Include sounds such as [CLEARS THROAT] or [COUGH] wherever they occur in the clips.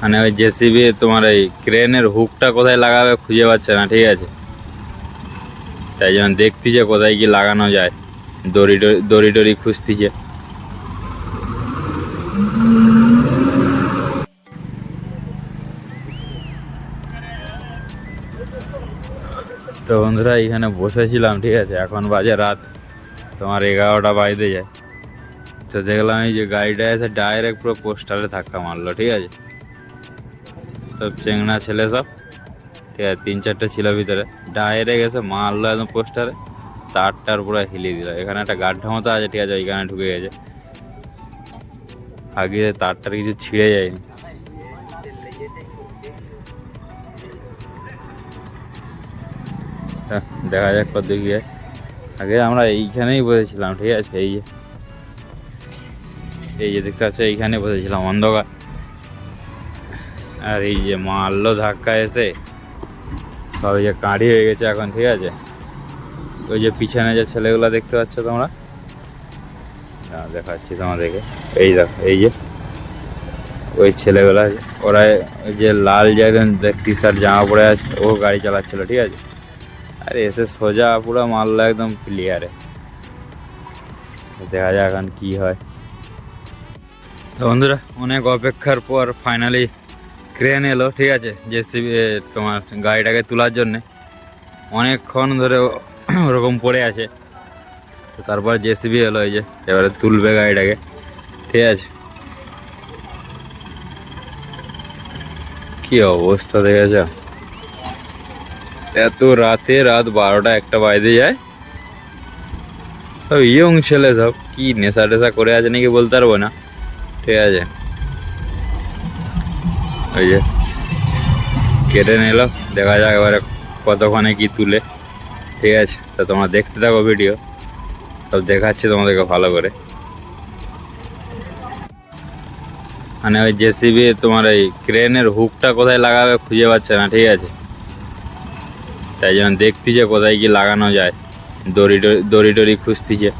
মানে ওই জেসিবি, তোমার এই ক্রেনের হুকটা কোথায় লাগাবে খুঁজে পাচ্ছে না, ঠিক আছে? তাই জন্য দেখতিছে কোথায় কি লাগানো যায়। দড়ি দড়ি টড়ি খুঁজতিছে তো বন্ধুরা, এখানে বসেছিলাম, ঠিক আছে? এখন বাজে রাত, তোমার এগারোটা বাজতে যায়। তো দেখলাম এই যে গাড়িটা এসে ডাইরেক্ট পুরো পোস্টারে ধাক্কা মারলো, ঠিক আছে? সব চেংনা ছেলে সব। ঠিক আছে, তিন চারটে ছিল ভিতরে। ডাইরেক্ট গেছে, মারলো একদম পোস্টারে। তারটার পুরো হিলিয়ে দিল। এখানে একটা গাড্ডা মতো আছে, ঠিক আছে, ওইখানে ঢুকে গেছে। আগে তারটার কিছু ছিঁড়ে যায়নি। তা দেখা যাক কত গিয়ে আগে আমরা এইখানেই বসেছিলাম, ঠিক আছে, এই যে। এই যে দেখতে পাচ্ছ, এইখানে বসেছিলাম, অন্ধকার। আর এই যে মারলো ধাক্কা এসে সব যে কাঁড়ি হয়ে গেছে এখন, ঠিক আছে? ওই যে পিছনে যে ছেলেগুলো দেখতে পাচ্ছ তোমরা? দেখাচ্ছি তোমাদেরকে। এই দেখো, এই যে ওই ছেলেগুলা, ওরা ওই যে লাল জায়গায় টি শার্ট জামা পরে আছে, ও গাড়ি চালাচ্ছিল, ঠিক আছে? আর এসে সোজা পুরো মারলো একদম ক্লিয়ারে দেখা যাক এখন কি হয়। তো বন্ধুরা, অনেক অপেক্ষার পর ফাইনালি ক্রেন এলো, ঠিক আছে জেসিবি তোমার গাড়িটাকে তোলার জন্যে। অনেকক্ষণ ধরে ওরকম পড়ে আছে। তারপর জেসিবি এলো এই যে, এবারে তুলবে গাড়িটাকে, ঠিক আছে। কি অবস্থা দেখেছ? এত রাতে রাত বারোটা একটা বাইরে যায়। সব ইয়ং ছেলে সব, কি নেশা টেশা করে আছে নাকি বলতে পারব না, ঠিক আছে। ওই যে, কেটে নিল। দেখা যাক এবারে কতক্ষণে কি তুলে। ঠিক আছে, তো তোমরা দেখতে থাকো ভিডিও সব দেখাচ্ছি তোমাদেরকে ভালো করে। মানে ওই জেসিবি, তোমার এই ক্রেনের হুকটা কোথায় লাগাবে খুঁজে পাচ্ছে না, ঠিক আছে? তাই জন্য দেখতিছে কোথায় কি লাগানো যায়। দড়ি দড়ি টড়ি খুঁজতিছে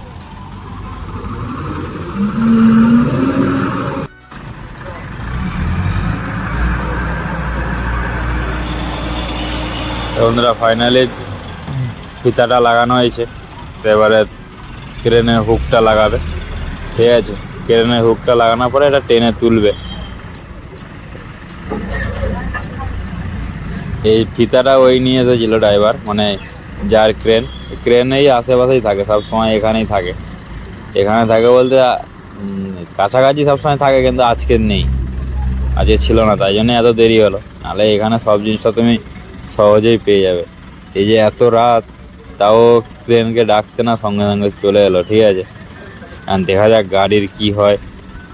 বন্ধুরা ফাইনালি ফিতাটা লাগানো হয়েছে। তো এবারে ক্রেনের হুকটা লাগাবে। ঠিক আছে ক্রেনের হুকটা লাগানোর পরে এটা টেনে তুলবে। এই ফিতাটা ওই নিয়ে এসেছিল ড্রাইভার মানে যার ক্রেন ক্রেন এই আশেপাশেই থাকে সব সময় এখানেই থাকে। এখানে থাকে বলতে কাছাকাছি সবসময় থাকে, কিন্তু আজকের নেই। আজকে ছিল না, তাই জন্য এত দেরি হলো। নাহলে এখানে সব জিনিসটা তুমি সহজেই পেয়ে যাবে। এই যে এত রাত, তাও ট্রেনকে ডাকতে না সঙ্গে সঙ্গে চলে এলো, ঠিক আছে? আর দেখা যাক গাড়ির কি হয়।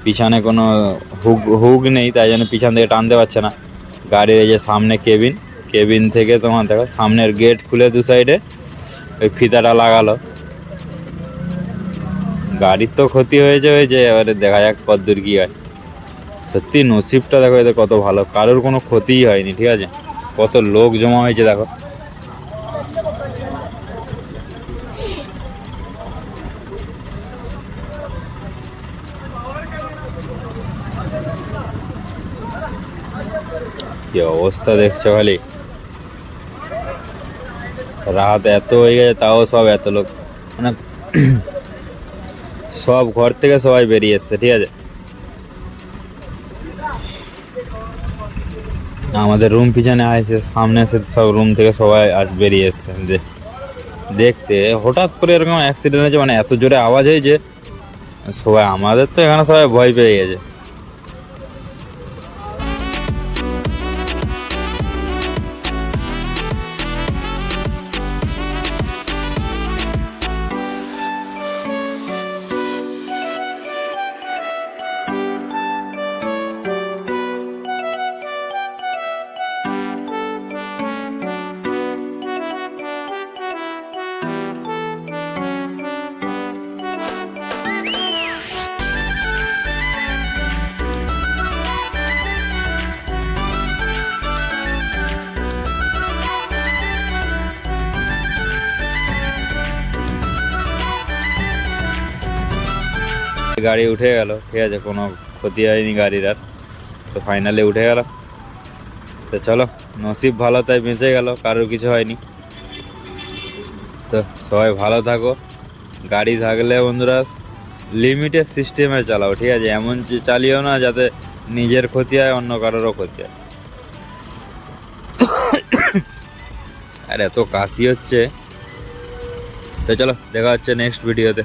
পিছনে কোনো হুক হুক নেই, তাই জন্য পিছন থেকে টানতে পারছে না। গাড়ির এই যে সামনে কেবিন কেবিন থেকে তোমার দেখো, সামনের গেট খুলে দু সাইডে ওই ফিতাটা লাগালো। গাড়ির তো ক্ষতি হয়েছে হয়েছে, এবারে দেখা যাক কতদূর কী হয়। সত্যি নসিবটা দেখো এদের কত ভালো, কারোর কোনো ক্ষতিই হয়নি, ঠিক আছে? কত লোক জমা হয়েছে, দেখো। কি অবস্থা দেখছ খালি? রাত এত হয়ে গেছে, তাও সব এত লোক। মানে [CLEARS THROAT] সব ঘর থেকে সবাই বেরিয়ে এসছে, ঠিক আছে? আমাদের রুম পিছনে আসছে সামনে এসে সব রুম থেকে সবাই আজ বেরিয়ে এসছে। দেখতে, হঠাৎ করে এরকম অ্যাক্সিডেন্ট হয়েছে মানে এত জোরে আওয়াজ হয়েছে সবাই, আমাদের তো এখানে সবাই ভয় পেয়ে গেছে। গাড়ি উঠে গেল। ঠিক আছে, কোনো ক্ষতি হয়নি গাড়ির আর। তো ফাইনালি উঠে গেল। তো চলো, নসিব ভালো তাই বেঁচে গেল, কারোর কিছু হয়নি। তো সবাই ভালো থাকো। গাড়ি থাকলে বন্ধুরা লিমিটেড সিস্টেমে চালাও, ঠিক আছে? এমন চালিও না, যাতে নিজের ক্ষতি হয়, অন্য কারোরও ক্ষতি হয়। আর এত কাশি হচ্ছে। তো চলো, দেখা হচ্ছে নেক্সট ভিডিওতে